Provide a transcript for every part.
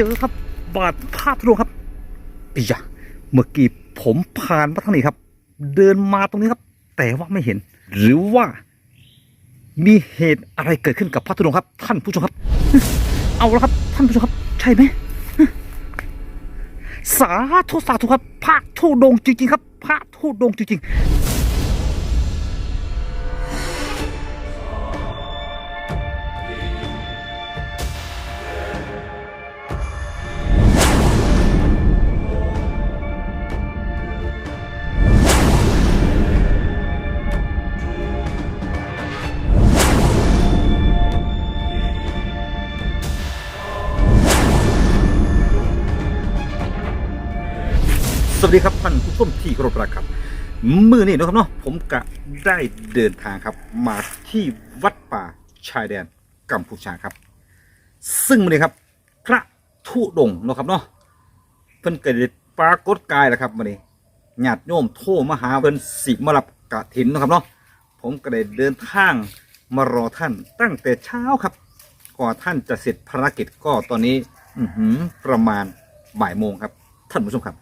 เจอครับ บาดภาพทะลวงครับอียะเมื่อกี้ผมผ่านมาทางนี้ครับ เดินมาตรงนี้ครับ แต่ว่าไม่เห็น หรือว่า มีเหตุอะไรเกิดขึ้นกับพระธุดงค์ครับ ท่านผู้ชมครับ เอาละครับ ท่านผู้ชมครับ ใช่ไหมสาธุสาธุครับ พระธุดงค์จริงๆครับ พระธุดงค์จริงๆ วัสดีครับท่านผู้ชมที่เคารพรักครับ มือนี่นะครับเนาะผมกะได้เดินทางครับ มาที่วัดป่าชายแดนกัมพูชาครับ ซึ่งมือนี้ครับ พระธุดงค์นะครับเนาะเพิ่นเกิดปรากฏกายแล้วครับมือนี้ญาติโยมโทรมาหาเพิ่นสิมารับกะถินนะครับเนาะผมก็ได้เดินทางมารอท่านตั้งแต่เช้าครับก่อนท่านจะเสร็จภารกิจก็ตอนนี้ อือหือประมาณบ่ายโมงครับ ท่านผู้ชมครับ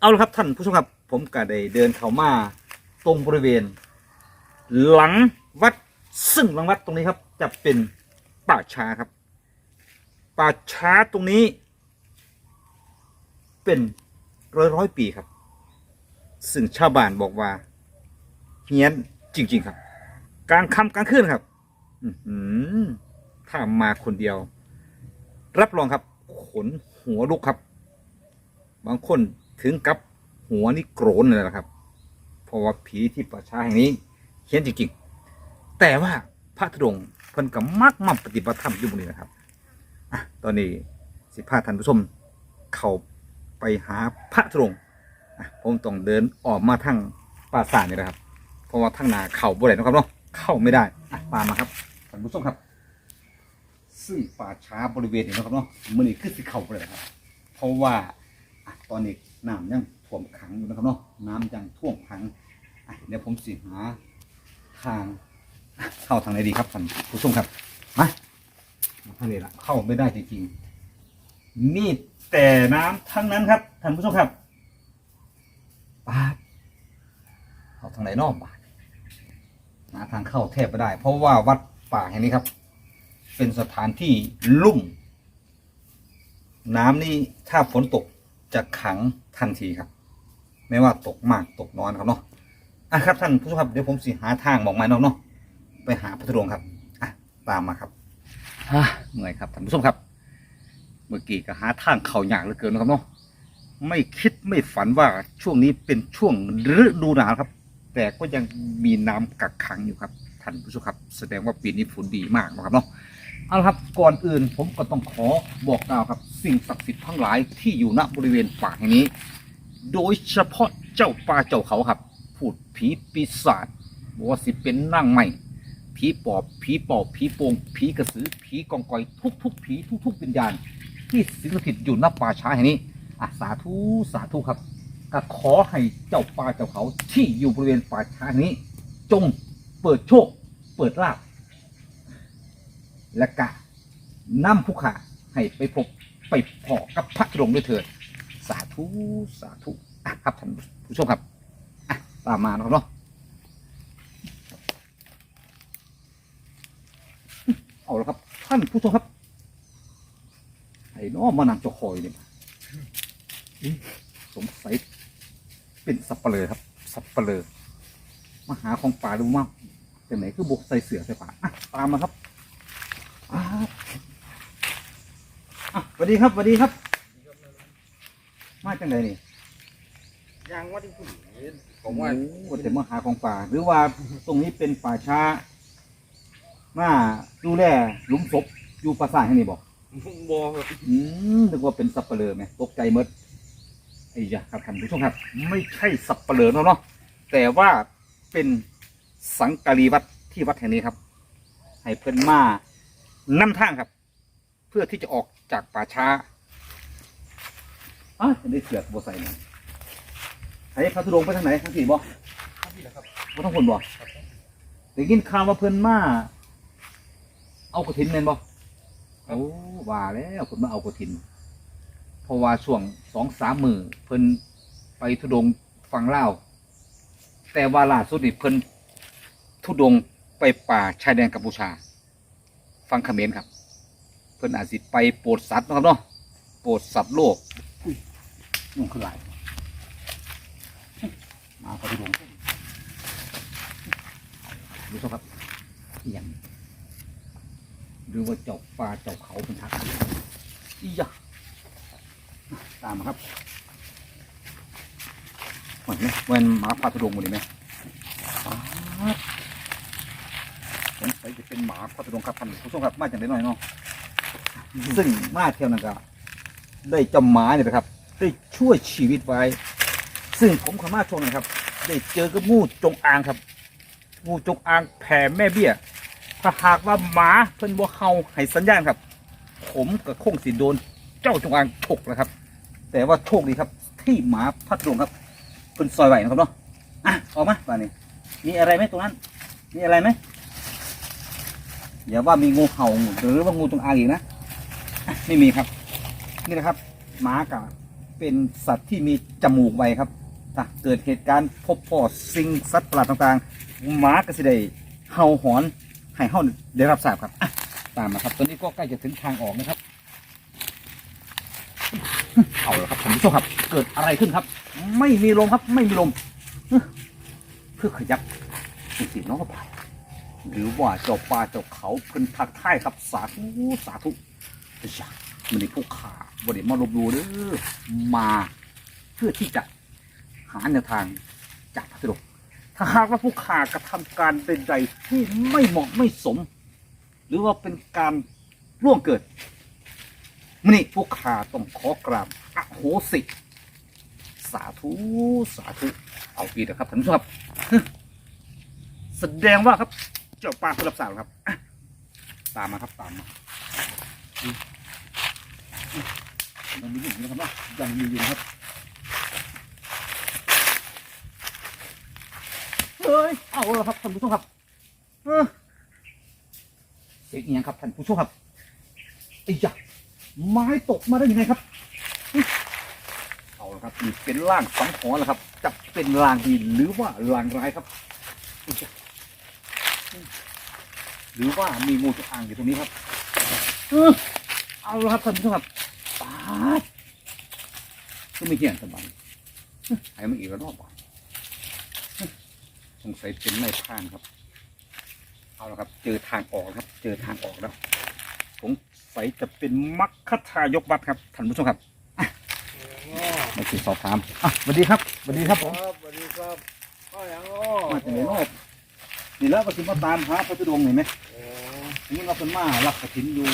เอาละครับท่านผู้ชมครับผมก็ได้เดินเข้ามาตรงบริเวณ หลังวัดซึ่งหลังวัดตรงนี้ครับ จะเป็นป่าช้าครับ ป่าช้าตรงนี้ เป็นร้อยร้อยปีครับ ซึ่งชาวบ้านบอกว่าเฮี้ยนจริง ๆ ครับ กลางค่ำกลางคืนครับถ้ามาคนเดียว รับรองครับ ขนหัวลุกครับ บางคน ถึงกับหัวนี่โกรนเลยนะครับ เพราะว่าผีที่ป่าช้าแห่งนี้เฮี้ยนจริงๆ แต่ว่าพระธุดงเพิ่นกับมักมั่ปฏิบัติธรรมอยู่บนนี้นะครับอะตอนนี้สิพาท่านผู้ชมเข้าไปหาพระธุดงผมต้องเดินออกมาทางปราสาทนี่นะครับ เพราะว่าทางนาเข่าบ่ได้นะครับเนาะเข้าไม่ได้อะตามมาครับท่านผู้ชมครับ ซึ่งป่าช้าบริเวณนี้นะครับเนาะมันนี่คือสิเข้าไปเลยนะครับ เพราะว่าอะตอนนี้ น้ำยังท่วมขังอยู่นะครับเนาะน้ำยังท่วมขังอะเดี๋ยวผมสิหาทางเข้าทางไหนดีครับท่านผู้ชมครับมาทางนี้ละเข้าไม่ได้จริงๆมีแต่น้ำทั้งนั้นครับท่านผู้ชมครับปาดเข้าทางไหนนอกบาดหาทางเข้าแทบไม่ได้ เพราะว่าวัดป่าแห่งนี้ครับ เป็นสถานที่ลุ่ม น้ำนี่ถ้าฝนตก จะขังทันทีครับ ไม่ว่าตกมากตกน้อยนะครับเนาะอะครับท่านผู้ชมครับเดี๋ยวผมสิหาทางบอกไม้นอกเนาะไปหาพระธุดงค์ครับอะตามมาครับอะเหนื่อยครับท่านผู้ชมครับ เมื่อกี้ก็หาทางเขายากเหลือเกินนะครับเนาะไม่คิดไม่ฝันว่าช่วงนี้เป็นช่วงฤดูหนาวครับ แต่ก็ยังมีน้ำกักขังอยู่ครับท่านผู้ชมครับ แสดงว่าปีนี้ฝนดีมากนะครับเนาะ เอาละครับก่อนอื่นผมก็ต้องขอบอกกล่าวครับสิ่งศักดิ์สิทธิ์ทั้งหลายที่อยู่ณบริเวณป่าแห่งนี้ โดยเฉพาะเจ้าป่าเจ้าเขาครับพูดผีปีศาจบอกว่าสิเป็นนั่งใหม่ผีปอบผีปอบผีโปงผีกระสือผีกองกอยทุกทุกผีทุกๆวิญญาณ ที่สิงสถิตอยู่ณป่าช้าแห่งนี้อาสาธุสาธุครับก็ขอให้เจ้าป่าเจ้าเขาที่อยู่บริเวณป่าช้าแห่งนี้ จงเปิดโชค เปิดลาภ และกะนำผู้ขาให้ไปพบไปพอกับพระธุดงค์ด้วยเถิด สาธุสาธุอะครับท่านผู้ชมครับอะตามมานะครับเนาะเอาละครับ ท่านผู้ชมครับไอ้น้อมานางจอคอยเนี่ยสงสัยเป็นสับเปลือครับ สับเปลือมาหาของป่าดูมากแต่ไหนคือบุกใส่เสือใส่ป่าอะตามมาครับ อ่าอะสวัสดีครับสวัสดีครับ มาจังไดนี่ยางว่าที่คุณเห็นผผมมว่าว่าจะมาหาของป่า หรือว่าตรงนี้เป็นป่าช้า มาดูแลหลุมศพอยู่ปราสาทแห่งนี้บอกบอครับอืมนึกว่าเป็นสับเปลือไหมตกใจหมดไอ้ยะครับท่านผู้ชมครับ ไม่ใช่สับเปลือเนาะเนาะแต่ว่าเป็นสังการีวัดที่วัดแห่งนี้ครับ ให้เพิ่นมา นำทางครับ เพื่อที่จะออกจากป่าช้าอะจะได้เสือกบัวใส่นะไอ้พระธุดงค์ไปทางไหนทางสี่บ่นี่แหละครับบ่ต้องคนบ่ได้ยินข่าวว่าเพิ่นมาเอากระถินแม่นบ่โอ้ว่าแล้วเพิ่นมาเอากระถินเพราะว่าช่วงสองสามมือเพิ่นไปทุดงค์ฝั่งลาวแต่ว่าล่าสุดนี่เพิ่นทุดงค์ไปป่าชายแดนกัมพูชา ฟังเขมรครับ เพิ่นอาจสิไปโปรดสัตว์เนาะครับเนาะโปรดสัตว์โลกอุ้ยนุ่งขึ้นหลายมาพอทุดงค์ดูสิครับอหย่างหรือว่าเจาป่าเจาเขาเป็นทักอีหยะตามมาครับเหมือนไหมเหมือนหมาพาทุดงค์หมดเลยไหมป๊าด สงสัยจะเป็นหมาพาทุดงครับท่านผู้ชมครับมาจากไหนหน่อยเนาะซึ่งมาเที่ยวนั่นก็ได้จำหมาเนี่ยนะครับได้ช่วยชีวิตไว้ ซึ่งผมขอมาโชว์น่อยครับ ได้เจอกับงูจงอางครับงูจงอางแผ่แม่เบี้ย ถ้าหากว่าหมาเพิ่นบ่เฮาให้สัญญาณครับ ผมกับคงสิโดน เจ้าจงอางฉกนะครับ แต่ว่าโชคดีครับ ที่หมาพัดลงครับเป็นซอยไหวนะครับเนาะอะออกมาป่านี้มีอะไรไหมตรงนั้น มีอะไรไหม อย่าว่ามีงูเห่าหรือว่างูจงอางอีกนะ ไม่มีครับ นี่นะครับหมากับเป็นสัตว์ที่มีจมูกไวครับถ้าเกิดเหตุการณ์พบพ่อสิ่งสัตว์ประหลาดต่างๆหมาก็สิได้เห่าหอนให้เห่าได้รับทราบครับตามมาครับตอนนี้ก็ใกล้จะถึงทางออกนะครับ เอาละครับผู้ชมครับ เกิดอะไรขึ้นครับ ไม่มีลมครับ ไม่มีลมเพื่อขยับสิ่งสิ่งน้องก็ไป หรือว่าเจ้าป่าเจ้าเขาเพิ่นทักทายครับสาธุสาธุเฮ้ยมันในผู้ขาบริมาลบหลูเด้อมาเพื่อที่จะหาแนวทางจากพระธุดงค์ถ้าหากว่าผู้ขากระทำการใดๆที่ไม่เหมาะไม่สม หรือว่าเป็นการล่วงเกิดมนี่ผู้ขาต้องขอกราบอโหสิ สาธุสาธุเอาอีนะครับท่านผู้ชมครับแสดงว่าครับ จ้าปลาผู้รับสารครับ ตามมาครับตามมาอยังมีอยู่นะครับนาะยังมีอยู่นะครับเฮ้ยเอาละครับท่านผู้ชมครับเออเสียงเอียงครับท่านผู้ชมครับไอ้ยะไม้ตกมาได้ยังไงครับเอาละครับนี่เป็นร่างสังหรณ์แล้วครับ จะเป็นลางดีหรือว่าลางร้ายครับอุ๊ยะ หรือว่ามีงูจงอางอยู่ตรงนี้ครับเออเอาละครับท่านผู้ชมครับปาดก็ไม่เหี้ยนสบายเอ้ยหายมาอีกแล้วรอบบ่เอ้ยสงสัยเป็นไม่ผ่านครับ เอาละครับ เจอทางออกแล้วครับ เจอทางออกแล้วสงสัยจะเป็นมัคคทายกบัตรครับท่านผู้ชมครับมาคุยสอบถามอะสวัสดีครับสวัสดีครับผม ครับสวัสดีครับก็อย่างอ้อมาจากไหนรอบ นี่แล้วก็สิมาตามหาพระธุดงค์เห็นไหมโอ้นี่เราเป็นมารับกระถินอยู่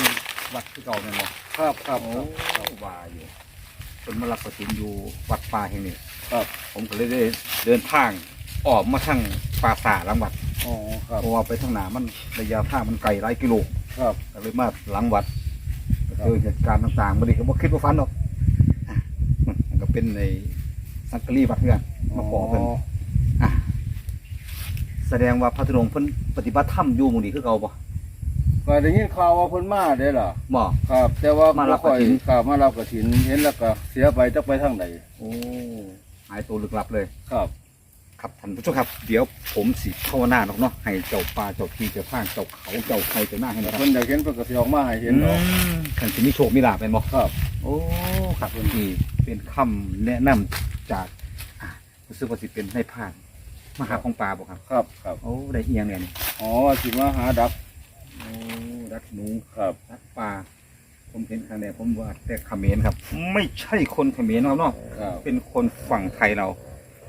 วัดที่เก่าแม่นบ่ครับครับโอ้ว่าอยู่เป็นมารับกระถินอยู่วัดป่าแห่งนี้ครับผมก็เลยได้เดินทางออกมาทางป่าสาหลังวัดอ๋อครับเพราะว่าไปทางหนามันระยะทางมันไกลหลายกิโลครับก็เลยมาหลังวัดก็เจอเหตุการณ์ต่างๆบางทีก็บ่คิดว่าฟันหรอกอะมันก็เป็นในสังกะรีวัดเพื่อนมาขอเพิ่นอะ แสดงว่าพระธุดงค์เพิ่นปฏิบัติธรรมอยู่หมู่นี้คือเก่าบ่ก็ได้ยินข่าวว่าเพิ่นมาได้ล่ะ บ่ ครับ แต่ว่ามารับกฐินบ่ค่อยครับมารับกฐินเห็นแล้วก็เสียไปจักไปทางใดโอ้หายตัวลึกลับเลย ครับ ครับท่านผู้ชมครับ เดี๋ยวผมสิภาวนาเนาะเนาะให้เจ้าป่าเจ้าที่เจ้าทางเจ้าเขาเจ้าใครเจ้าหน้าให้นะครับเพิ่นอยากเห็นเพิ่นก็สิออกมาให้เห็นดอกขันสิมีโชคมีลาภเป็นบ่ ครับ โอ้ครับนี่เป็นคำแนะนำจากอะรู้สึกว่าสิเป็นในายพราน มหาของปลาบ่ครับ ครับครับโอ้ได้เอียงเนี่ยนี่อ๋อสิมาหาดักโอ้ดักหนูครับดักปลาผมเห็นครั้งแรกผมว่าแต่เขมรครับ ไม่ใช่คนเขมรนะครับเนาะครับเป็นคนฝั่งไทยเรา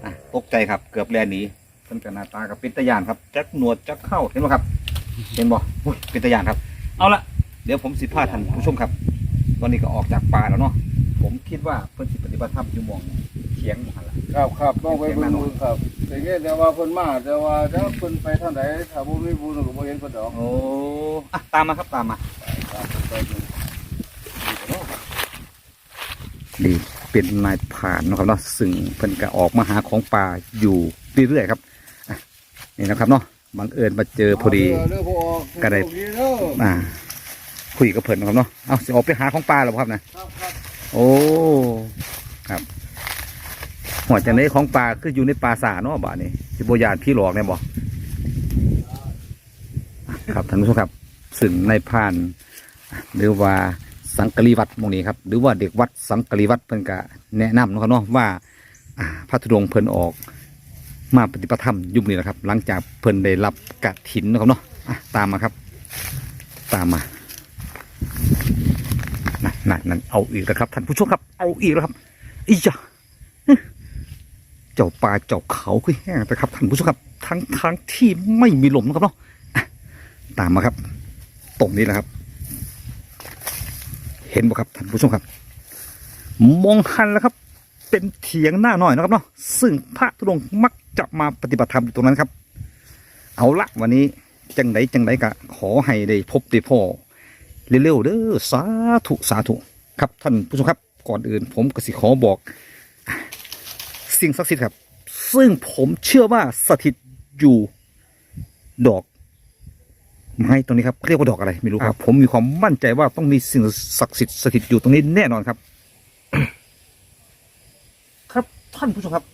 อะตกใจครับ เกือบแลนหนีเพิ่นกับหน้าตากับเป็นตะยานครับจักหนวดจักเข้าเห็นบ่ครับ เห็นบ่อุ้ยเป็นตะยานครับ เอาละเดี๋ยวผมสิพาท่านผู้ชมครับ ตอนนี้ก็ออกจากป่าแล้วเนาะผมคิดว่าเพิ่นสิปฏิบัติธรรมอยู่หมองเถียงหมองหั่นล่ะครับครับต้องไปเบิ่งดูครับแต่เงี้ยแต่ว่าเพิ่นมาแต่ว่าถ้าเพิ่นไปทางใดถ้าบ่มีบุญก็บ่เห็นเพิ่นดอกโอ้อะตามมาครับตามมาครับไปดูนี่เป็นนายผ่านเนาะครับเนาะซึ่งเพิ่นก็ออกมาหาของป่าอยู่เรื่อยๆครับอะนี่นะครับเนาะบังเอิญมาเจอพอดีเด้อพ่อก็ได้โชคเด้ออ่า คุยกับเพิ่นเนาะครับเนาะเอาสิออกไปหาของป่าแล้วบ่ครับนะ ครับครับ โอ้ ครับ หัวจังไดของปลาคืออยู่ในปลาสาเนาะบ่านี่สิบ่ยานพี่หลอกแน่บ่ครับท่านผู้ชมครับซึ่งในพาน หรือว่าสังกรีวัดมงนี้ครับ หรือว่าเด็กวัดสังกรีวัดเพิ่นก็แนะนำเนาะเนาะว่าพระธุดงค์เพิ่นออกมาปฏิบัติธรรมยุคนี้นะครับ หลังจากเพิ่นได้รับกฐินนะครับเนาะอะตามมาครับ ตามมานั่นนั่นนั่นเอาอีกแล้วครับท่านผู้ชมครับ เอาอีกแล้วครับอีจ้ะ เจ้าป่าเจ้าเขาคือแห้งไปครับท่านผู้ชมครับ ทั้งทั้งที่ไม่มีลมนะครับเนาะตามมาครับ ตรงนี้แหละครับ เห็นบ่ครับท่านผู้ชมครับ มองหันแล้วครับ เป็นเถียงหน้าหน่อยนะครับเนาะซึ่งพระธุดงค์มักจะมาปฏิบัติธรรมอยู่ตรงนั้นครับ เอาละวันนี้จังไดจังไดกะขอให้ได้พบได้พ่อเร็วๆเด้อสาธุสาธุครับท่านผู้ชมครับก่อนอื่นผมก็สิขอบอก สิ่งศักดิ์สิทธิ์ครับ ซึ่งผมเชื่อว่าสถิตอยู่ดอกไม้ตรงนี้ครับเรียกว่าดอกอะไรไม่รู้ครับ ผมมีความมั่นใจว่าต้องมีสิ่งศักดิ์สิทธิ์สถิตอยู่ตรงนี้แน่นอนครับ ครับท่านผู้ชมครับ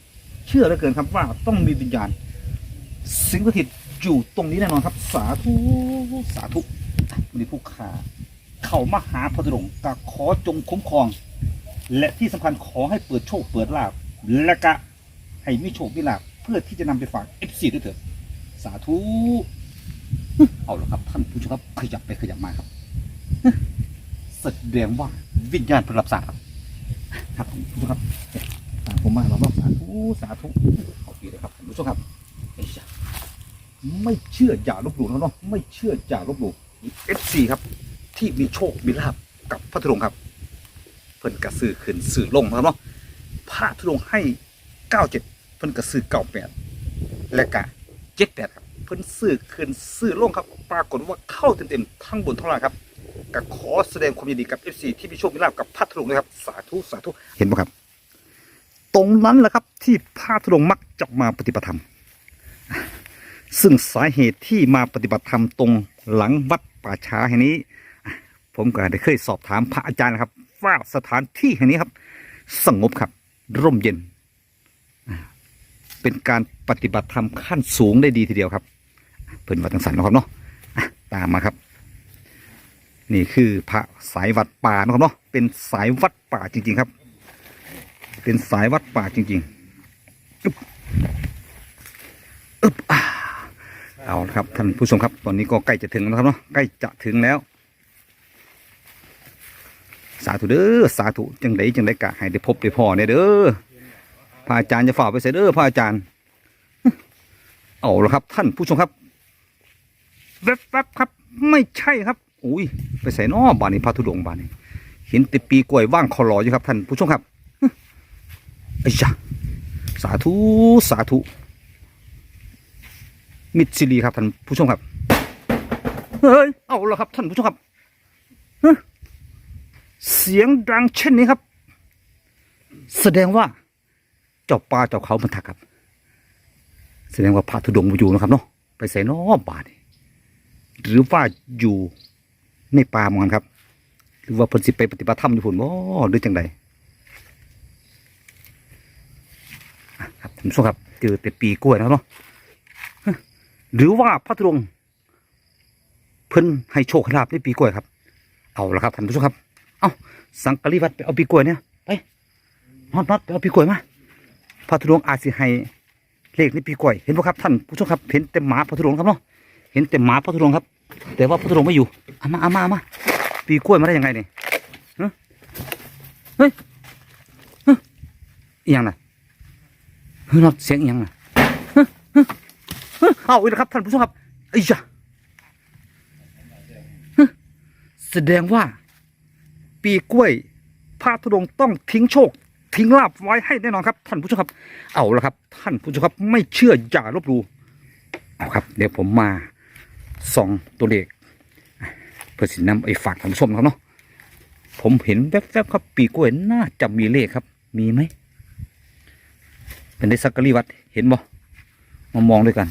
เชื่อเหลือเกินครับว่าต้องมีวิญญาณ สิ่งสถิตอยู่ตรงนี้แน่นอนครับ สาธุสาธุมีผู้ขาเข้ามาหาพระธุดงค์ก็ขอจงคุ้มครอง และที่สำคัญขอให้เปิดโชคเปิดลาบ และก็ให้มีโชคมีลาบเพื่อที่จะนำไปฝากเอฟซีด้วยเถิดสาธุเอาละครับท่านผู้ชมครับขยับไปขยับมาครับแสดงว่าวิญญาณประรับสารครับครับท่านผู้ชมครับตามผมมาเราบอกสาธุสาธุเอาดีเลยครับท่านผู้ชมครับไม่เชื่ออย่าลบหลู่นะเนาะไม่เชื่ออย่าลบหลู่เอฟซีครับ ที่มีโชคมีลาบกับพระธุดงครับ เพิ่นกระซือขึ้นซื้อลงนะครับเนาะ พระธุดงค์ให้เก้าเจ็ดเพิ่นกระซื้อเก้าแปดและกะเจ็ดแปดครับเพิ่นซื้อขึ้นซื้อลงครับ ปรากฏว่าเข้าเต็มๆทั้งบนทั้งล่างครับก็ขอแสดงความยินดีกับ FC ที่มีโชคมีลาภกับพัทลุงนะครับ สาธุสาธุเห็นไหมครับ ตรงนั้นแหละครับที่พระธุดงค์มักจะมาปฏิบัติธรรมซึ่งสาเหตุที่มาปฏิบัติธรรมตรงหลังวัดป่าช้าแห่งนี้ ผมก็ได้เคยสอบถามพระอาจารย์นะครับ ว่าสถานที่แห่งนี้ครับ สงบครับ ร่มเย็น เป็นการปฏิบัติธรรมขั้นสูงได้ดีทีเดียวครับ เพิ่นวัดตังสันนะครับเนาะตามมาครับ นี่คือพระสายวัดป่านะครับเนาะเป็นสายวัดป่าจริง ๆครับ เป็นสายวัดป่าจริงๆอึบอึบเอาละครับท่านผู้ชมครับ ตอนนี้ก็ใกล้จะถึงแล้วครับเนาะใกล้จะถึงแล้วาธุเด้อสาธุจังไดจังไดกะให้ได้พบได้พ่อเนี่ยเด้อพระอาจารย์จะฝ่ากไปเสียเด้อพระอาจารย์เอาละครับ ท่านผู้ชมครับแวบๆครับ ไม่ใช่ครับ อุ้ยไปใส่นอบานนี้พระธุดงบานนี้เห็นติปีกล้วยว่างคอรออยู่ครับ ท่านผู้ชมครับไอ้ยะสาธุสาธุมิตรสิรีครับท่านผู้ชมครับเฮ้ยเอาละครับ ท่านผู้ชมครับ เสียงดังเช่นนี้ครับ แสดงว่าเจ้าป่าเจ้าเขามันทักครับ แสดงว่าพระธุดงค์อยู่นะครับเนาะไปใส่นอบาทนี่หรือว่าอยู่ในป่าเหมือนกันครับ หรือว่าเพิ่นสิไปปฏิบัติธรรมอยู่พุ่นบ่หรือจังใดครับท่านผู้ชมครับเจอแต่ปีกล้วยนะครับเนาะฮะหรือว่าพระธุดงค์เพิ่นให้โชคให้ลาบในปีกล้วยครับ เอาละครับท่านผู้ชมครับ เอาสังกะรีวัดไปเอาปีกล้วยเนี่ยไปนอดนอดไปเอาปีกล้วยมาพระธุดงค์อาจสิให้เลขในปีกล้วยเห็นไหมครับท่านผู้ชมครับ เห็นแต่หมาพระธุดงค์ครับเนาะเห็นแต่หมาพระธุดงค์ครับ แต่ว่าพระธุดงค์ไม่อยู่อามาอามาอามาปีกล้วยมาได้ยังไงเนี่ยเฮ้ยฮะอีหยังน่ะเฮ้ยนอดเสียงยังน่ะฮะฮะฮะเอาอีกแล้วครับท่านผู้ชมครับไอ้ยะฮะแสดงว่า ปีกล้วยพระธุดงต้องทิ้งโชค ทิ้งลาบไว้ให้แน่นอนครับ ท่านผู้ชมครับ เอาละครับ ท่านผู้ชมครับ ไม่เชื่ออย่าลบหลู่เอาครับ เดี๋ยวผมมาส่องตัวเลขเพื่อสินำไอ้ฝากท่านผู้ชมครับเนาะผมเห็นแวบๆครับ ปีกล้วยน่าจะมีเลขครับ มีไหมเป็นได้สักกะรีวัดเห็นบ่มามองด้วยกัน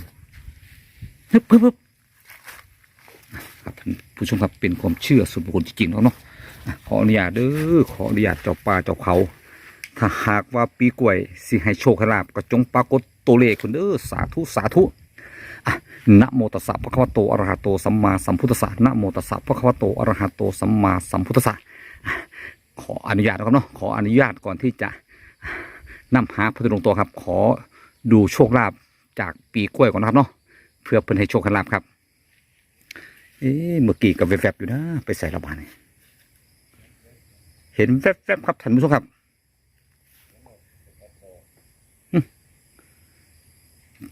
ฮึบฮึบฮึบครับท่านผู้ชมครับเป็นความเชื่อส่วนบุคคลจริงๆแล้วเนาะ ขออนุญาตเด้อขออนุญาตเจ้าป่าเจ้าเขา ถ้าหากว่าปีกล้วยสิให้โชคให้ลาบก็จงปรากฏตัวเลขคุณเด้อสาธุสาธุนะโมตัสสะภะคะวะโตอะระหะโตสัมมาสัมพุทธัสสะนะโมตัสสะภะคะวะโตอะระหะโตสัมมาสัมพุทธัสสะขออนุญาตนะครับเนาะขออนุญาตก่อนที่จะนำหาพระธุดงค์ตัวครับ ขอดูโชคลาภจากปีกล้วยก่อนนะครับเนาะเพื่อเพิ่นให้โชคลาบครับ เอ๊ะเมื่อกี้กับแวบๆอยู่นะ ไปใส่ระบาดนี่ เห็นแวบๆครับท่านผู้ชมครับ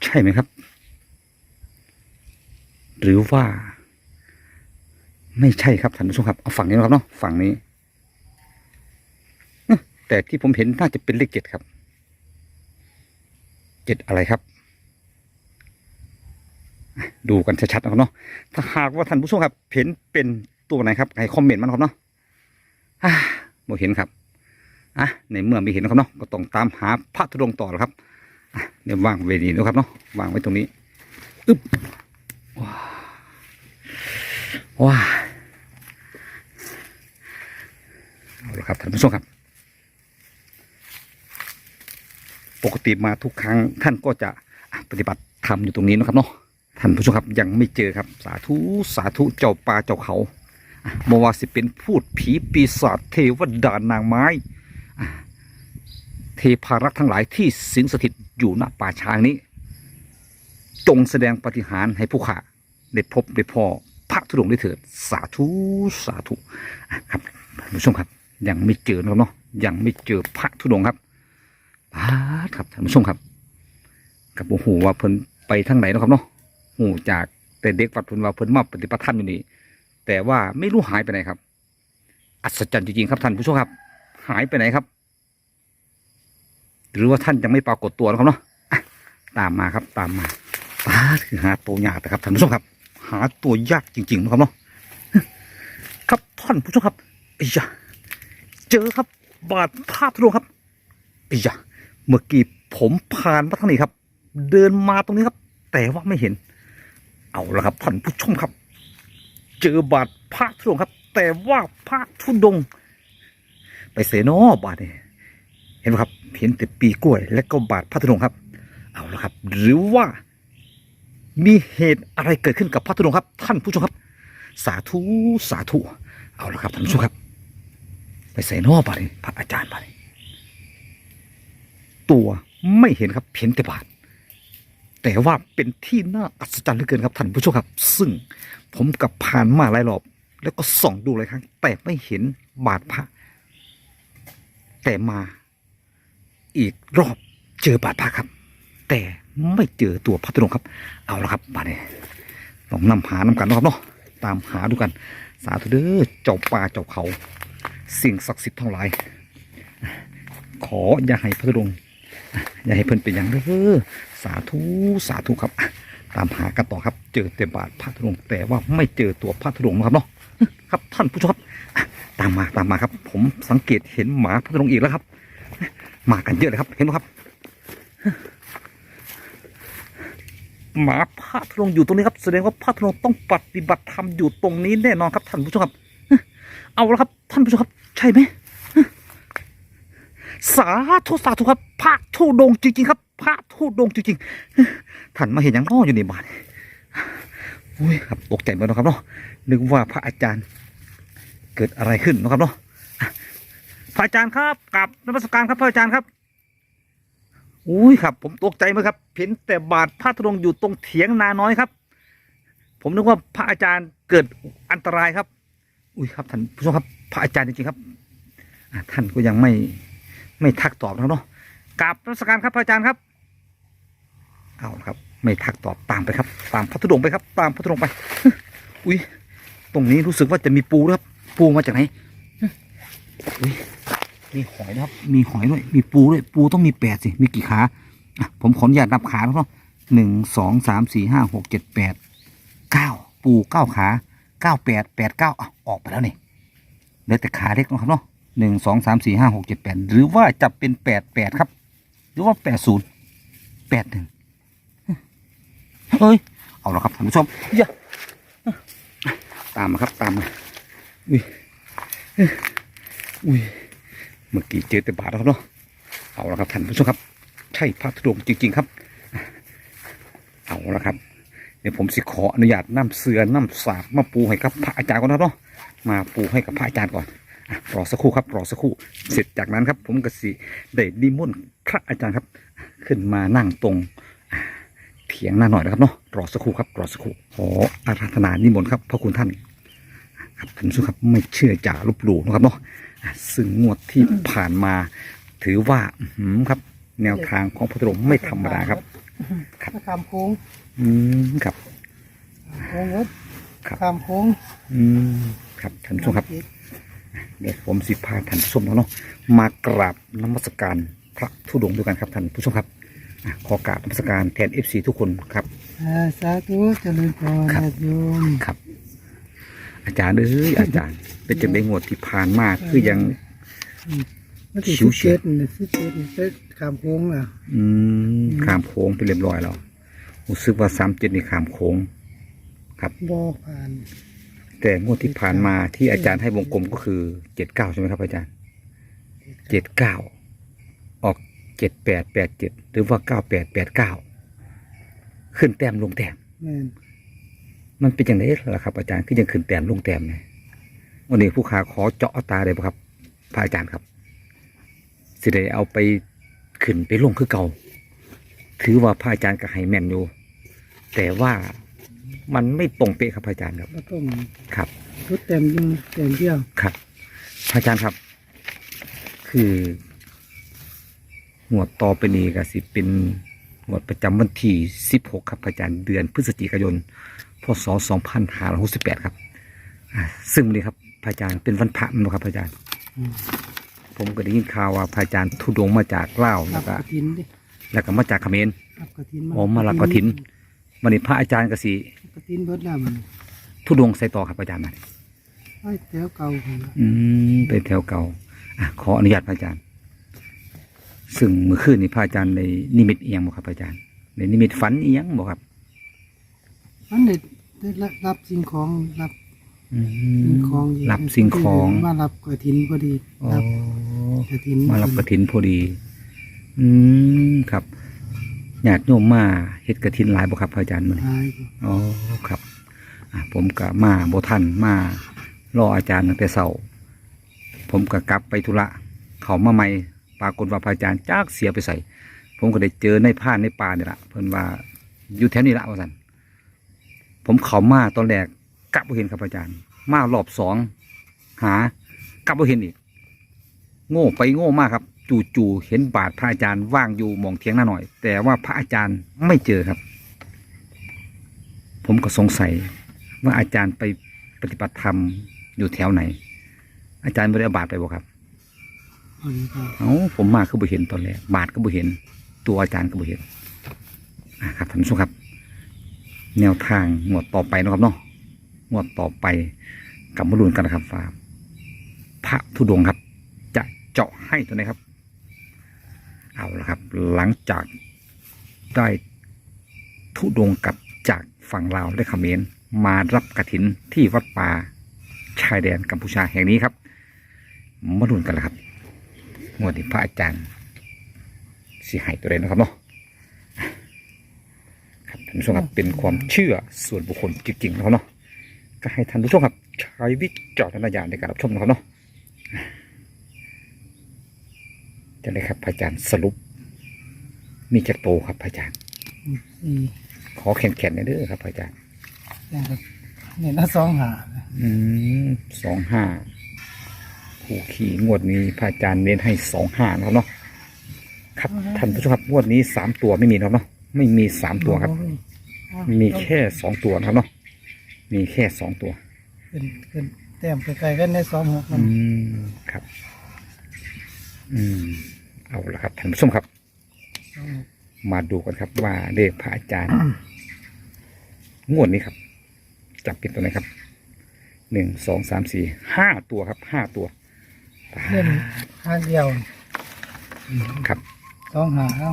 ใช่ไหมครับ หรือว่า ไม่ใช่ครับท่านผู้ชมครับเอาฝั่งนี้นะครับเนาะฝั่งนี้แต่ที่ผมเห็นน่าจะเป็นเลขเจ็ดครับเจ็ดอะไรครับ ดูกันชัดๆนะครับเนาะถ้าหากว่าท่านผู้ชมครับ เห็นเป็นตัวไหนครับให้คอมเมนต์มานครับเนาะ อ่าเห็นครับอะในเมื่อไม่เห็นนะครับเนาะก็ต้องตามหาพระธุดงต่อแล้วครับอะเดี๋ยววางไว้นี่นะครับเนาะวางไว้ตรงนี้อึ๊บว้าวว้าเอาละครับท่านผู้ชมครับ ปกติมาทุกครั้งท่านก็จะอะปฏิบัติธรรมอยู่ตรงนี้นะครับเนาะท่านผู้ชมครับยังไม่เจอครับ สาธุสาธุเจ้าป่าเจ้าเขา อะบว่าสิเป็นพูดผีปีศาจเทวดานางไม้ เทพารักษ์ทั้งหลายที่สิงสถิตอยู่ณป่าช้างนี้ จงแสดงปฏิหารให้ผู้ข่าได้พบได้พอพระธุดงค์ได้เถิดสาธุสาธุครับท่านผู้ชมครับ ยังไม่เจอนะครับเนาะยังไม่เจอพระธุดงค์ครับปาดครับท่านผู้ชมครับกับโอ้โหว่าเพิ่นไปทางไหนนะครับเนาะหูจากแต่เด็กวัดเพิ่นว่าเพิ่นมาปฏิบัติธรรมอยู่นี่ แต่ว่าไม่รู้หายไปไหนครับ อัศจรรย์จริงๆครับท่านผู้ชมครับ หายไปไหนครับ หรือว่าท่านยังไม่ปรากฏตัวนะครับเนาะตามมาครับตามมาป้าคือหาตัวยากนะครับท่านผู้ชมครับ หาตัวยากจริงๆนะครับเนาะครับท่านผู้ชมครับไอ้ยะเจอครับ บาดภาพทุดงค์ครับไอ้ยะเมื่อกี้ผมผ่านมาทางนี้ครับ เดินมาตรงนี้ครับ แต่ว่าไม่เห็น เอาละครับท่านผู้ชมครับ เจอบาดพระธุดงครับ แต่ว่าพระธุดง ไปเสนอบาดเนี่ยเห็นไหมครับ เห็นแต่ปีกล้วย และก็บาดพระธุดงครับ เอาละครับ หรือว่ามีเหตุอะไรเกิดขึ้นกับพระธุดงครับ ท่านผู้ชมครับ สาธุสาธุเอาละครับท่านผู้ชมครับ ไปใส่นอบาดพระอาจารย์บาดตัวไม่เห็นครับเห็นแต่บาดแต่ว่าเป็นที่น่าอัศจรรย์เหลือเกินครับท่านผู้ชมครับ ซึ่ง ผมกับผ่านมาหลายรอบ แล้วก็ส่องดูหลายครั้ง แต่ไม่เห็นบาดพระ แต่มาอีกรอบเจอบาดพระครับ แต่ไม่เจอตัวพระธุดงค์ครับ เอาละครับมาเนี่ยลองนำหานำกันนะครับเนาะตามหาดูกัน สาธุเด้อเจ้าป่าเจ้าเขา สิ่งศักดิ์สิทธิ์ทั้งหลายขออย่าให้พระธุดงค์อย่าให้เพิ่นเป็นอย่างเด้อสาธุสาธุครับ ตามหากันต่อครับ เจอแต่บาดพระธุดงค์แต่ว่าไม่เจอตัวพระธุดงค์นะครับเนาะครับท่านผู้ชมครับตามมาตามมาครับ ผมสังเกตเห็นหมาพระธุดงค์อีกแล้วครับ มากันเยอะเลยครับ เห็นไหมครับ หมาพระธุดงค์อยู่ตรงนี้ครับแสดงว่าพระธุดงค์ต้องปฏิบัติธรรมอยู่ตรงนี้แน่นอนครับท่านผู้ชมครับ เอาละครับ ท่านผู้ชมครับ ใช่ไหมสาธุสาธุครับ พระธุดงค์จริงๆครับ พระธุดงจริงๆท่านมาเห็นอย่างน้ออยู่ในบ้านอุ้ยครับตกใจเหมือนกันครับเนาะนึกว่าพระอาจารย์เกิดอะไรขึ้นนะครับเนาะพระอาจารย์ครับกลับนมัสการครับพระอาจารย์ครับอุ้ยครับ ผมตกใจมากครับเห็นแต่บาทพระธุดงอยู่ตรงเถียงนาน้อยครับ ผมนึกว่าพระอาจารย์เกิดอันตรายครับ อุ้ยครับท่านผู้ชมครับ พระอาจารย์จริงๆครับท่านก็ยังไม่ไม่ทักตอบนะเนาะกราบนมัสการครับพระอาจารย์ครับ เอาครับ ไม่ทักตอบตามไปครับ ตามพระธุดงไปครับ ตามพระธุดงไป อุ้ยตรงนี้รู้สึกว่าจะมีปูครับ ปูมาจากไหนอุ๊ยมีหอยนะครับ มีหอยด้วย มีปูด้วย ปูต้องมีแปดสิ มีกี่ขาอะผมขออนุญาตนับขานะครับหนึ่งสองสามสี่ห้าหกเจ็ดแปดเก้าปูเก้าขาเก้าแปดแปดเก้าอะออกไปแล้วนี่เหลือแต่ขาเล็กนะครับเนาะหนึ่งสองสามสี่ห้าหกเจ็ดแปดหรือว่าจะเป็นแปดแปดครับ หรือว่าแปดศูนย์แปดหนึ่ง เฮ้ยเอาละครับท่านผู้ชมอย่าตามมาครับตามมาอุ้ยอุ้ยเมื่อกี้เจอแต่บาทแล้วครับเนาะเอาละครับท่านผู้ชมครับ ใช่พระธุดงค์จริง ๆ ครับ เอาละครับเดี๋ยวผมสิขออนุญาตนำเสือนำสาบมาปูให้กับพระอาจารย์ก่อนนะครับเนาะมาปูให้กับพระอาจารย์ก่อนอะรอสักครู่ครับรอสักครู่เสร็จจากนั้นครับ ผมก็สิได้นิมนต์พระอาจารย์ครับ ขึ้นมานั่งตรงอ่า เถียงหน้าหน่อยนะครับเนาะรอสักครู่ครับรอสักครู่ขออาราธนานิมนต์ครับพระคุณท่านครับท่านผู้ชมครับไม่เชื่อจ่าลบหลู่นะครับเนาะอะซึ่งงวดที่ผ่านมา ถือว่าอื้อหือครับ แนวทางของพระธุดงค์ไม่ธรรมดาครับครับข้ามโค้งอืมครับโค้งรถครับข้ามโค้งอืมครับท่านผู้ชมครับเดี๋ยวผมสิพาท่านผู้ชมแล้วเนาะมากราบนมัสการพระธุดงค์ด้วยกันครับท่านผู้ชมครับอะ ขอกราบนมัสการแทนเอฟซีทุกคนครับอ่าสาธุเจริญพรครับญาติโยมครับ อาจารย์เอ้ยอาจารย์เป็นจังได้งวดที่ผ่านมาคือยังวันที่ชิสิวบเฉียเจ็ดดนี่สิบเจ็ดนี่ไปข้ามโค้งอะอืมขามโค้งไปเรียบร้อยแล้วรู้สึกว่าสามเจ็ดนี่ขามโค้งครับบ่ผ่านแต่งวดที่ผ่านมาที่อาจารย์ให้วงกลมก็คือเจ็ดเก้าใช่ไหมครับอาจารย์เจ็ดเก้าออก เจ็ดแปดแปดเจ็ดหรือว่าเก้าแปดแปดเก้าขึ้นแต้มลงแต้มแม่นมันเป็นอย่างไรล่ะครับ อาจารย์คือยังขึ้นแต้มลงแต้มเนี่ยวันนี้ผู้ขาขอเจาะตาได้ปะครับพระอาจารย์ครับ สิได้เอาไปขึ้นไปลงคือเก่า ถือว่าพระอาจารย์ก็ให้แม่นอยู่ แต่ว่ามันไม่ตรงเป๊ะครับพระอาจารย์ครับก็ต้องครับรุดเต็มอยังเต็มเที่ยวครับพระอาจารย์ครับ คือ หวดต่อไปนี้ก็สิเป็นหวดประจำวันที่ 16 ครับพระอาจารย์เดือนพฤศจิกายน พศ 2568 ครับอ่าซึ่งวันนี้ครับพระอาจารย์เป็นวันพระมั้งครับพระอาจารย์อืมผมก็ได้ยินข่าวว่าพระอาจารย์ทุดงค์มาจากลาวรัแล้บวก็กระถินดิแล้วก็มาจากเขมรรับกระถินอ๋อมารับกฐินวันนี้พระอาจารย์ก็สิกระถินเบิดแล้วมันทุดงค์ใส่ต่อครับพระอาจารย์มาไอ้แถวเก่าพุ่นล่ะอืมเป็นแถวเก่าอะขออนุญาตพระอาจารย์ ซึ่งเมื่อคืนนี้พระอาจารย์ในนิมิตเอียงบ่ครับพระอาจารย์ในนิมิตฝันเอียงบ่ครับมันได้ได้รับสิ่งของรับอืสิ่มงของยู่รับสิ่งของ มารับกระถินพอดีอ๋อรับกระถินมารับกระถินพอดี อืมครับญาติโยมมาเฮ็ดกระถินหลายบ่ครับพระอาจารย์มื้อนี้หายอ๋อครับอะผมก็มาบ่ทันมารออาจารย์ตั้งแต่เช้าผมก็กลับไปธุระเขามาใหม่ ปรากฏว่าพระอาจารย์จากเสียไปใส่ ผมก็ได้เจอในผ่านในป่าเนี่ยละเพิ่นว่าอยู่แถวนี้ละว่าสันผมเขามาตอนแรกกลับบ่เห็นครับอาจารย์ มารอบสองหากลับบ่เห็นอีก โง่ไปโง่มากครับ จู่ๆเห็นบาทพระอาจารย์ว่างอยู่มองเทียงหน้าหน่อย แต่ว่าพระอาจารย์ไม่เจอครับ ผมก็สงสัยว่าอาจารย์ไปปฏิบัติธรรมอยู่แถวไหน อาจารย์ไม่ได้อาบาทไปบ่ครับพอดีครับ เอ้าผมมาคือบ่เห็นตอนแรกบาทก็บ่เห็น ตัวอาจารย์ก็บ่เห็นอะครับท่านผู้ชมครับ แนวทางงวดต่อไปนะครับเนาะงวดต่อไปกับมาลุ้นกันนะครับว่าพระธุดงค์ครับ จะเจาะให้ตัวไหนครับ เอาละครับ หลังจากได้ธุดงค์กลับจากฝั่งลาวและเขมรมารับกระถินที่วัดป่าชายแดนกัมพูชาแห่งนี้ครับ มาลุ้นกันลยครับ งวดที่พระอาจารย์สิใหายตัวเองนะครับเนาะครับท่านผู้ชมครับเป็นความเชื่อส่วนบุคคลจริงๆนะครับเนาะก็ให้ท่านผู้ชมครับใช้วิจารณญาณในการรับชมนะครับเนาะจะเลยครับพระอาจารย์สรุป มีจักรโตครับพระอาจารย์สี่ขอแข็งๆหน่อยเด้อครับพระอาจารย์อย่างครับเนี่ยน่าสองหาอืมสองห้า ผู้ขี่งวดนี้พระอาจารย์เน้นให้สองห้านะครับเนาะครับท่านผู้ชมครับงวดนี้สามตัวไม่มีนะครับเนาะไม่มีสามตัวครับ มีแค่สองตัวนะครับเนาะมีแค่สองตัวเป็นเป็นแต้มไกลๆกันในสองหกอืมครับ อืมเอาละครับท่านผู้ชมครับสองหกมาดูกันครับว่าเลขพระอาจารย์ งวดนี้ครับ จับเป็นตัวไหนครับหนึ่งสองสามสี่ห้าตัวครับห้าตัว เล่นห้างเดียวครับสองหาเอา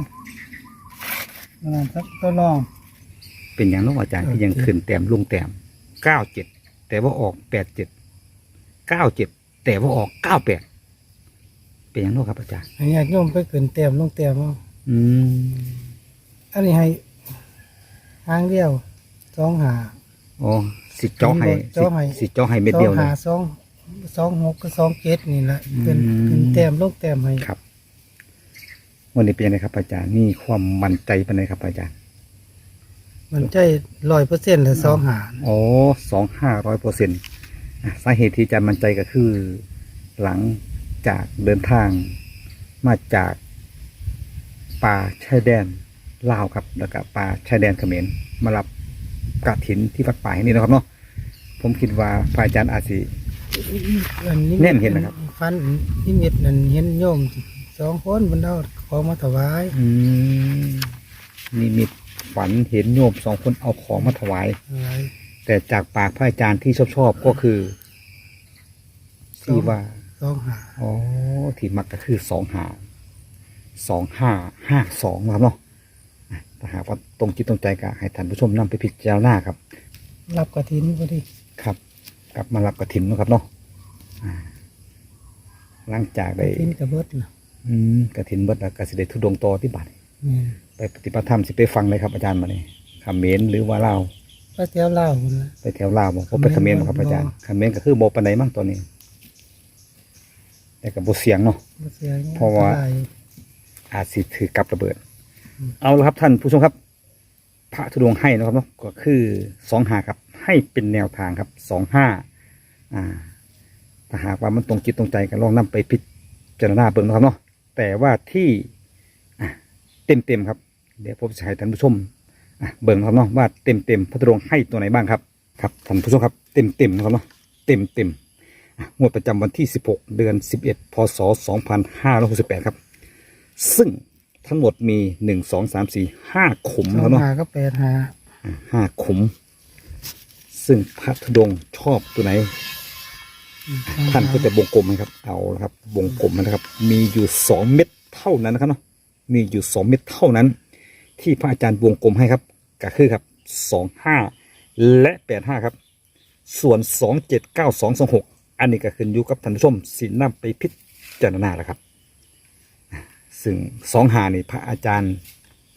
มันสักตัวรองเป็นอย่างน้องอาจารย์ที่ยังโอเคขึ้นแต้มลงแต้มเก้าเจ็ดแต่ว่าออกแปดเจ็ดเก้าเจ็ดแต่ว่าออกเก้าแปดเป็นอย่างโน้ครับอาจารย์ให้ญาติโยมไปขึ้นแต้มลงแต้มเอาอืมอันนี้ให้หางเดียวสองหาอ๋อสิเจาะให้เจาะให้สิสิเจาะให้เม็ดสอเดียงวเลหายสอง สองหกกับสองเจ็ดนี่แหละขึ้นอืมขึ้นแต้มลงแต้มให้ครับ วันนี้เป็นยังไงครับ อาจารย์นี่ความมั่นใจเป็นไงครับ อาจารย์ มันใจร้อยเปอร์เซ็นต์เลยสองหาโอ้สองห้าร้อยเปอร์เซ็นต์สาเหตุที่อาจารย์มั่นใจก็คือ หลังจากเดินทางมาจากป่าชายแดนลาวครับแล้วก็ป่าชายแดนเขมรมารับกระถินที่วัดป่าแห่งนี้นะครับเนาะผมคิดว่าพระอาจารย์อาจสิอันนี้ แน่นเห็นนะครับ ฟันนิมิตนั่นเห็นโยมสองคนบรรดาของมาถวายอืมนิมิตฝันเห็นโยมสองคนเอาของมาถวาย ถวายแต่จากปากพระอาจารย์ที่ชอบชอบๆก็คือที่ว่า สองหาอ๋อ ที่มักก็คือสองหาสองห้าห้าสองครับเนาะอะถ้าหากว่าตรงจิตตรงใจก็ให้ท่านผู้ชมนำไปพิจารณาครับ รับกระถินพอดี ครับกลับมารับกระถินเนาะครับเนาะอ่าหลังจากกได้ระถินกระเบิดนะอืมกระถินเบิดแล้วก็สิได้ทุดงค์ต่อที่บัดนี่ไปปฏิบัติธรรมสิไปฟังเลยครับอาจารย์มาเนี่ยคำเขมนหรือว่าลาวพระเจ้าเล่าคนละไปแถวลาวบอกว่าไปเขมรบ่ครับอาจารย์เขมรก็คือโบปันไดมั่งตัวนี้ แต่กับโบเสียงเนาะ บ่เสียหยังเพราะว่าได้อาจสิถือกับระเบิดเอาละครับท่านผู้ชมครับ พระธุดงค์ให้นะครับเนาะก็คือสองหาครับ ให้เป็นแนวทางครับสองห้าอ่าถ้าหากว่ามันตรงจิตตรงใจก็ลองนำไปพิจารณาเบิ่งนะครับเนาะแต่ว่าที่เต็มเต็มๆครับ เดี๋ยวผมจะให้ท่านผู้ชมอะเบิ่งนะครับเนาะว่าเต็มเต็มๆพระธุดงค์ให้ตัวไหนบ้างครับครับท่านผู้ชมครับเต็มเต็มๆนะครับเนาะเต็มเต็มๆอะงวดประจำวันที่ 16 เดือน 11 พศ 2568 ครับ ซึ่งทั้งหมดมีหนึ่งสองสามสี่ห้าขุมสอแล้วงเนาะหาก็แปดหาอ่าห้าขุม ซึ่งพระธุดงค์ชอบตัวไหน ท่านก็จะวงกลมให้ครับ เอาละครับ วงกลมนะครับ มีอยู่สองเม็ดเท่านั้นนะครับเนาะ มีอยู่สองเม็ดเท่านั้น ที่พระอาจารย์วงกลมให้ครับก็คือครับสองห้าและแปดห้าครับ ส่วนสองเจ็ดเก้าสองสองหกอันนี้ก็ขึ้นอยู่กับท่านผู้ชมสินนำไปพิจารณาแล้วครับ ซึ่งสองหานี่พระอาจารย์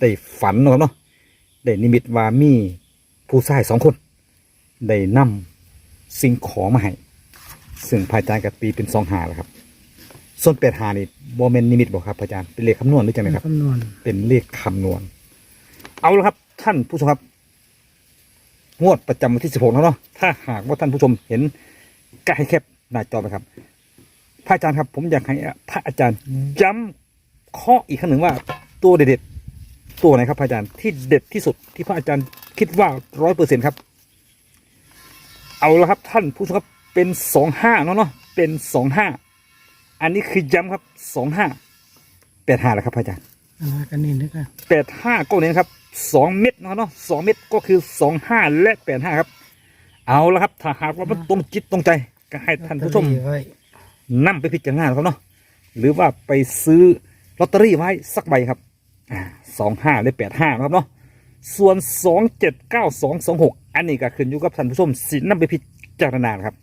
ได้ฝันเนาะครับเนาะได้นิมิตว่ามีผู้ชายสองคน ได้นำสิ่งของมาให้ซึ่งพระอาจารย์กับตีเป็นสองหาแล้วครับ ส่วนแปดหานี่โมเมนนิมิตบอกครับพระอาจารย์เป็นเลขคำนวณหรือจังไงครับ คำนวณเป็นเลขคำนวณ เอาละครับ ท่านผู้ชมครับ งวดประจำวันที่16แล้วเนาะถ้าหากว่าท่านผู้ชมเห็นก็ให้แคปหน้าจอไปครับ พระอาจารย์ครับ ผมอยากให้พระอาจารย์ย้ำข้ออีกครั้งหนึ่งว่า ตัวเด็ดๆตัวไหนครับพระอาจารย์ที่เด็ดที่สุดที่พระอาจารย์คิดว่าร้อยเปอร์เซ็นครับ เอาละครับท่านผู้ชมครับเป็นสองห้าเนาะเนาะเป็นสองห้าอันนี้คือย้ำครับสองห้าแปดห้าแล้วครับพระอาจารย์อันนั้นกันนี่ด้วยกันแปดห้าก็เน้นครับสองเม็ดนะครับเนาะสองเม็ดก็คือสองห้าและแปดห้าครับ เอาละครับถ้าหากว่ามันตรงจิตตรงใจก็ให้ท่านผู้ชมลอตเตอรี่ไว้นำไปพิจารณาครับเนาะหรือว่าไปซื้อลอตเตอรี่ไว้สักใบครับสองห้าและแปดห้าครับเนาะ ส่วนสองเจ็ดเก้าสองสองหกอันนี้ก็ขึ้นอยู่กับท่านผู้ชมสินนำไปพิจารณาครับ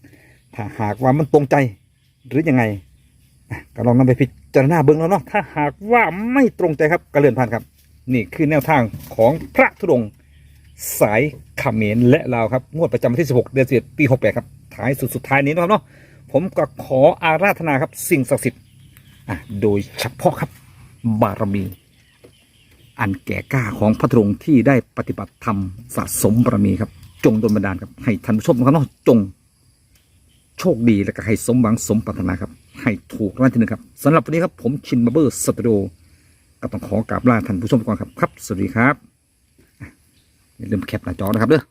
ถ้าหากว่ามันตรงใจหรือยังไงก็ลองนำไปพิจารณาเบื้องแล้วเนาะถ้าหากว่าไม่ตรงใจครับก็เลื่อนผ่านครับ นี่คือแนวทางของพระธุดงค์สายขมรและลาวครับ งวดประจำวันที่ 16 เดือน11ปี68ครับท้ายสุดสุดท้ายนี้นะครับเนาะผมก็ขออาราธนาครับสิ่งศักดิ์สิทธิ์อะโดยเฉพาะครับบารมี อันแก่กล้าของพระธงที่ได้ปฏิบัติธรรมสะสมบารมีครับ จงดลบันดาลครับให้ท่านผู้ชมครับเนาะจง โชคดีและก็ให้สมหวังสมปรารถนาครับ ให้ถูกรางวัลที่หนึ่งครับสำหรับวันนี้ครับผมชินบาเบอร์สตูดิโอก็ต้องขอกราบลาท่านผู้ชมไปก่อนครับครับ สวัสดีครับอย่าลืมแคปหน้าจอนะครับเด้อ